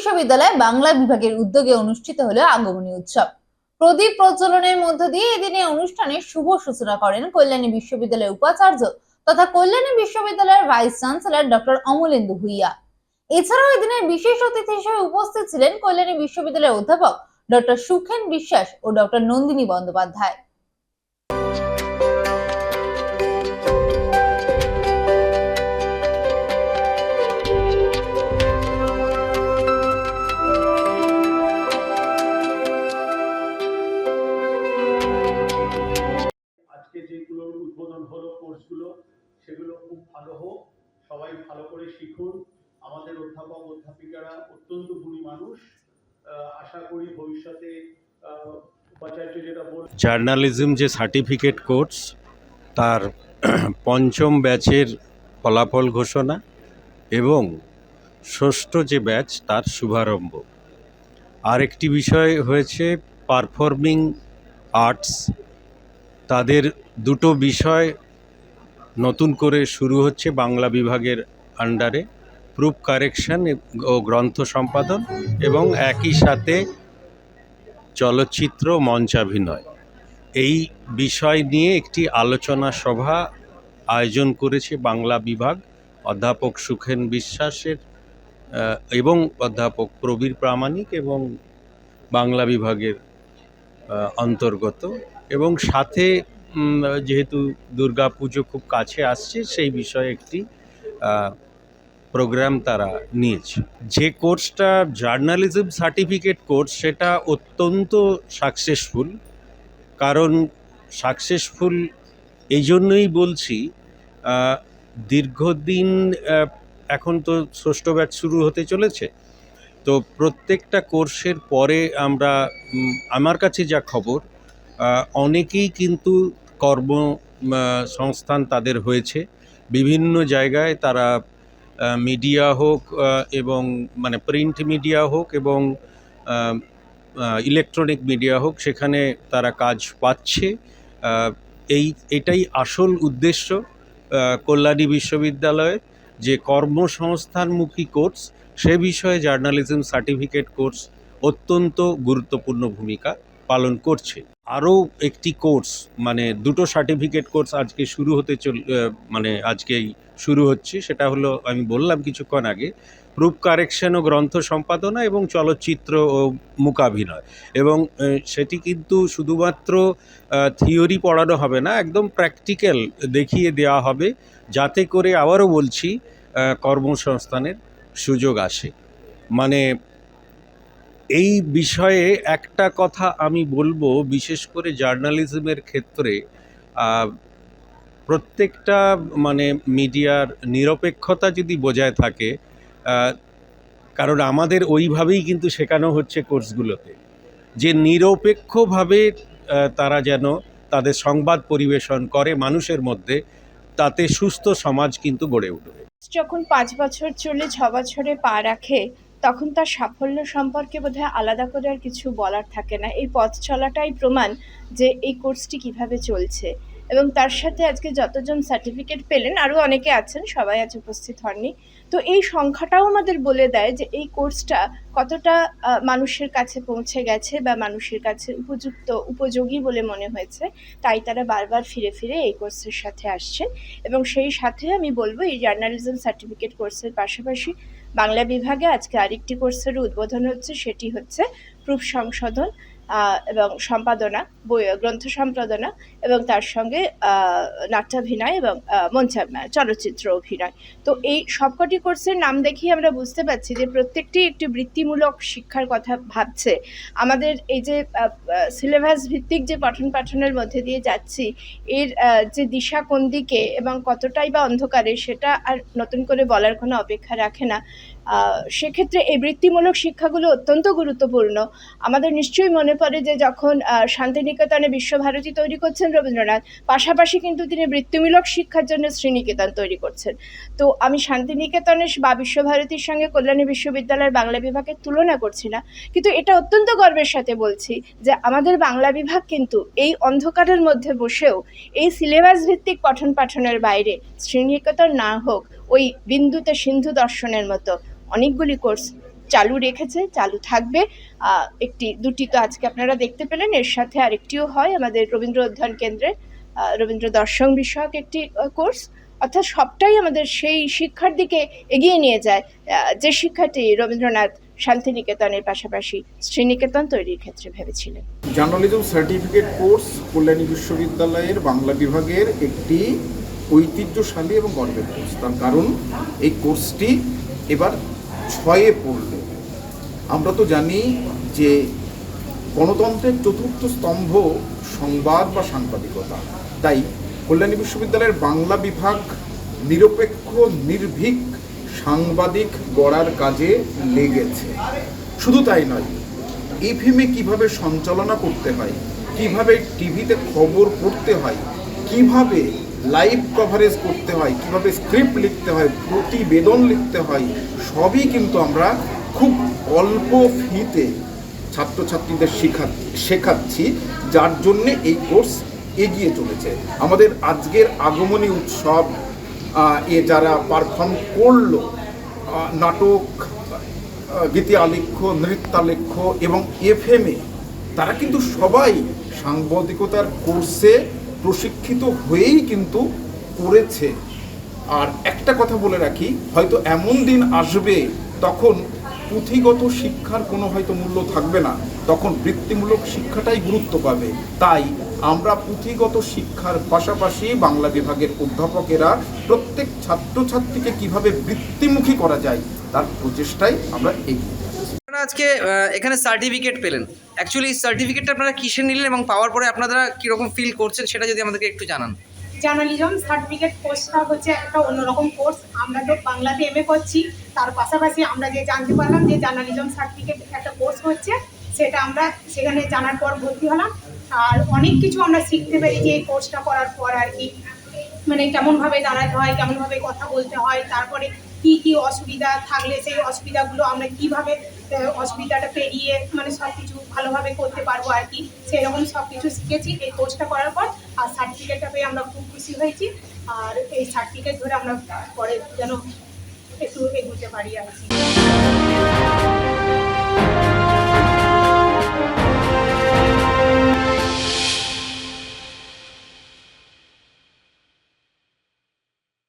বিশ্ববিদ্যালয় বাংলা বিভাগের উদ্যোগে অনুষ্ঠিত হলো আগমনী উৎসব। প্রদীপ প্রজ্বলনের মধ্য দিয়ে এদিনে অনুষ্ঠানের শুভ সূচনা করেন কল্যাণী বিশ্ববিদ্যালয়ের উপাচার্য তথা কল্যাণী বিশ্ববিদ্যালয়ের vice chancellor doctor Amalendu Bhuiya. এছাড়াও এদিনে বিশেষ অতিথি হিসেবে উপস্থিত ছিলেন কল্যাণী বিশ্ববিদ্যালয়ের অধ্যাপক ডক্টর সুখেন বিশ্বাস ও ডক্টর নন্দিনী বন্দ্যোপাধ্যায়। করে শিখুন। আমাদের অধ্যাপক, অধ্যাপিকারা অত্যন্ত গুণী মানুষ। আশা করি ভবিষ্যতে উপাচার্য যেটা বল জার্নালিজম যে সার্টিফিকেট কোর্স, তার পঞ্চম ব্যাচের ফলাফল ঘোষণা এবং ষষ্ঠ যে ব্যাচ, তার শুভারম্ভ। আরেকটি বিষয় হয়েছে পারফর্মিং আর্টস। তাদের দুটো বিষয় নতুন করে শুরু হচ্ছে বাংলা বিভাগের আন্ডারে প্রুফ কারেকশন ও গ্রন্থ সম্পাদন এবং একই সাথে চলচ্চিত্র মঞ্চাভিনয়। এই বিষয় নিয়ে একটি আলোচনা সভা আয়োজন করেছে বাংলা বিভাগ, অধ্যাপক সুখেন বিশ্বাসের এবং অধ্যাপক প্রবীর প্রামাণিক এবং বাংলা বিভাগের অন্তর্গত এবং সাথে যেহেতু দুর্গা পুজো খুব কাছে আসছে, সেই বিষয়ে একটি প্রোগ্রাম তারা নিয়েছে। যে কোর্সটা জার্নালিজম সার্টিফিকেট কোর্স সেটা অত্যন্ত সাকসেসফুল কারণ সাকসেসফুল এই জন্যই বলছি দীর্ঘদিন এখন তো ষষ্ঠ ব্যাচ শুরু হতে চলেছে। তো প্রত্যেকটা কোর্সের পরে আমরা আমার কাছে যা খবর অনেকেই কিন্তু কর্ম সংস্থান তাদের হয়েছে। বিভিন্ন জায়গায় তারা মিডিয়া হোক এবং মানে প্রিন্ট মিডিয়া হোক এবং ইলেকট্রনিক মিডিয়া হোক, সেখানে তারা কাজ পাচ্ছে। এই, এটাই আসল উদ্দেশ্য কল্যাণী বিশ্ববিদ্যালয়ের যে কর্মসংস্থানমুখী কোর্স সে বিষয়ে জার্নালিজম সার্টিফিকেট কোর্স অত্যন্ত গুরুত্বপূর্ণ ভূমিকা পালন করছে। আরও একটি কোর্স মানে দুটো সার্টিফিকেট কোর্স আজকে শুরু হতে চল মানে আজকেই শুরু হচ্ছে। সেটা হলো, আমি বললাম কিছুক্ষণ আগে প্রুফ কারেকশন ও গ্রন্থ সম্পাদনা এবং চলচ্চিত্র ও মূকাভিনয় এবং সেটি কিন্তু শুধুমাত্র থিওরি পড়ানো হবে না, একদম প্র্যাকটিক্যাল দেখিয়ে দেওয়া হবে, যাতে করে আবারও বলছি কর্মসংস্থানের সুযোগ আসে। মানে এই বিষয়ে একটা কথা আমি বলব, বিশেষ করে জার্নালিজমের ক্ষেত্রে প্রত্যেকটা মানে মিডিয়ার নিরপেক্ষতা যদি বজায় থাকে কারণ আমাদের ওইভাবেই কিন্তু শেখানো হচ্ছে কোর্সগুলোতে। যে নিরপেক্ষভাবে তারা যেন তাদের সংবাদ পরিবেশন করে মানুষের মধ্যে, তাতে সুস্থ সমাজ কিন্তু গড়ে উঠবে। যখন পাঁচ বছর চলে, ছ বছরে পা রাখে তখন তার সাফল্য সম্পর্কে বোধহয় আলাদা করে আর কিছু বলার থাকে না। এই পথ চলাটাই প্রমাণ যে এই কোর্সটি কীভাবে চলছে। এবং তার সাথে আজকে যতজন সার্টিফিকেট পেলেন, আরও অনেকে আছেন, সবাই আজ উপস্থিত হননি। তো এই সংখ্যাটাও আমাদের বলে দেয় যে এই কোর্সটা কতটা মানুষের কাছে পৌঁছে গেছে বা মানুষের কাছে উপযুক্ত, উপযোগী বলে মনে হয়েছে, তাই তারা বারবার ফিরে ফিরে এই কোর্সের সাথে আসছেন এবং সেই সাথে আমি বলব, এই জার্নালিজম সার্টিফিকেট কোর্সের পাশাপাশি বাংলা বিভাগে আজকে আরেকটি কোর্সের উদ্বোধন হচ্ছে সেটি হচ্ছে প্রুফ সংশোধন। এবং সম্পাদনা, বই, গ্রন্থ সম্পাদনা এবং তার সঙ্গে নাট্যাভিনয় এবং মঞ্চা চলচ্চিত্র অভিনয়। তো এই সবকটি কোর্সের নাম দেখেই আমরা বুঝতে পারছি যে প্রত্যেকটি একটি বৃত্তিমূলক শিক্ষার কথা ভাবছে। আমাদের এই যে সিলেবাস ভিত্তিক যে পঠন পাঠনের মধ্যে দিয়ে যাচ্ছি, এর যে দিশা কোন দিকে এবং কতটাই বা অন্ধকারে সেটা আর নতুন করে বলার কোনো অপেক্ষা রাখে না। সেক্ষেত্রে এই বৃত্তিমূলক শিক্ষাগুলো অত্যন্ত গুরুত্বপূর্ণ। আমাদের নিশ্চয়ই মনে পড়ে যে যখন শান্তিনিকেতনে বিশ্বভারতী তৈরি করছেন রবীন্দ্রনাথ, পাশাপাশি কিন্তু তিনি বৃত্তিমূলক শিক্ষার জন্য শ্রীনিকেতন তৈরি করছেন। তো আমি শান্তিনিকেতনে বা বিশ্বভারতীর সঙ্গে কল্যাণী বিশ্ববিদ্যালয়ের বাংলা বিভাগের তুলনা করছি না, কিন্তু এটা অত্যন্ত গর্বের সাথে বলছি যে আমাদের বাংলা বিভাগ কিন্তু এই অন্ধকারের মধ্যে বসেও এই সিলেবাস ভিত্তিক পঠন পাঠনের বাইরে শ্রীনিকেতন না হোক ওই বিন্দুতে সিন্ধু দর্শনের মতো অনেকগুলি কোর্স চালু রেখেছে, চালু থাকবে। একটি, দুটি তো আজকে আপনারা দেখতে পেলেন। এর সাথে আরেকটিও হয় আমাদের রবীন্দ্র অধ্যয়ন কেন্দ্রে। রবীন্দ্র দর্শন বিষয়ক একটি কোর্স অর্থাৎ সবটাই আমাদের সেই শিক্ষার দিকে এগিয়ে নিয়ে যায়। যে শিক্ষাটি রবীন্দ্রনাথ শান্তিনিকেতনের পাশাপাশি শ্রীনিকেতন তৈরির ক্ষেত্রে ভেবেছিলেন। জার্নালিজম সার্টিফিকেট কোর্স কল্যাণী বিশ্ববিদ্যালয়ের বাংলা বিভাগের একটি ঐতিহ্যশালী এবং গর্বের কোর্স। তার কারণ, এই কোর্সটি এবার ছয়ে পড়ল আমরা তো জানি যে গণতন্ত্রের চতুর্থ স্তম্ভ সংবাদ বা সাংবাদিকতা। তাই কল্যাণী বিশ্ববিদ্যালয়ের বাংলা বিভাগ নিরপেক্ষ, নির্ভীক, সাংবাদিক গড়ার কাজে লেগেছে। শুধু তাই নয় এফএমে কীভাবে সঞ্চালনা করতে হয়, কীভাবে টিভিতে খবর পড়তে হয়, কীভাবে লাইভ কভারেজ করতে হয়, কীভাবে স্ক্রিপ্ট লিখতে হয়, প্রতিবেদন লিখতে হয়, সবই কিন্তু আমরা খুব অল্প ফিতে ছাত্রছাত্রীদের শেখা শেখাচ্ছি, যার জন্যে এই কোর্স এগিয়ে চলেছে। আমাদের আজকের আগমনী উৎসব এ যারা পারফর্ম করল নাটক গীতি আলেখ্য নৃত্যালেখ্য এবং এফএমএ তারা কিন্তু সবাই সাংবাদিকতার কোর্সে প্রশিক্ষিত হয়েই কিন্তু করেছে। আর একটা কথা বলে রাখি, হয়তো এমন দিন আসবে তখন পুঁথিগত শিক্ষার কোনো হয়তো মূল্য থাকবে না। তখন বৃত্তিমূলক শিক্ষাটাই গুরুত্ব পাবে। তাই আমরা পুঁথিগত শিক্ষার পাশাপাশি বাংলা বিভাগের অধ্যাপকেরা প্রত্যেক ছাত্রছাত্রীকে কীভাবে বৃত্তিমুখী করা যায়, তার প্রচেষ্টায় আমরা এগিয়ে আজকে এখানে সার্টিফিকেট পেলেন। অ্যাকচুয়ালি সার্টিফিকেটটা আপনারা কিসে নিলেন এবং পাওয়ার পরে আপনারা কীরকম ফিল করছেন সেটা যদি আমাদেরকে একটু জানান। জার্নালিজম সার্টিফিকেট কোর্সটা হচ্ছে একটা অন্যরকম কোর্স আমরা তো বাংলাতে এমএ করছি, তার পাশাপাশি আমরা যে জানতে পারলাম যে জার্নালিজম সার্টিফিকেট একটা কোর্স হচ্ছে, সেটা আমরা সেখানে জানার পর ভর্তি হলাম। আর অনেক কিছু আমরা শিখতে পেরেছি এই কোর্সটা করার পর আর কি। মানে কেমনভাবে দাঁড়াতে হয়, কেমনভাবে কথা বলতে হয়, তারপরে কি কি অসুবিধা থাকলে সেই অসুবিধাগুলো আমরা কীভাবে অসুবিধাটা পেরিয়ে মানে সব কিছু ভালোভাবে করতে পারব আর কি। সেরকম সব কিছু শিখেছি এই কোর্সটা করার পর। আর সার্টিফিকেটটা পেয়ে আমরা খুব খুশি হয়েছি। আর এই সার্টিফিকেট ধরে আমরা পরে যেন একটু এগোতে পারি আর কি।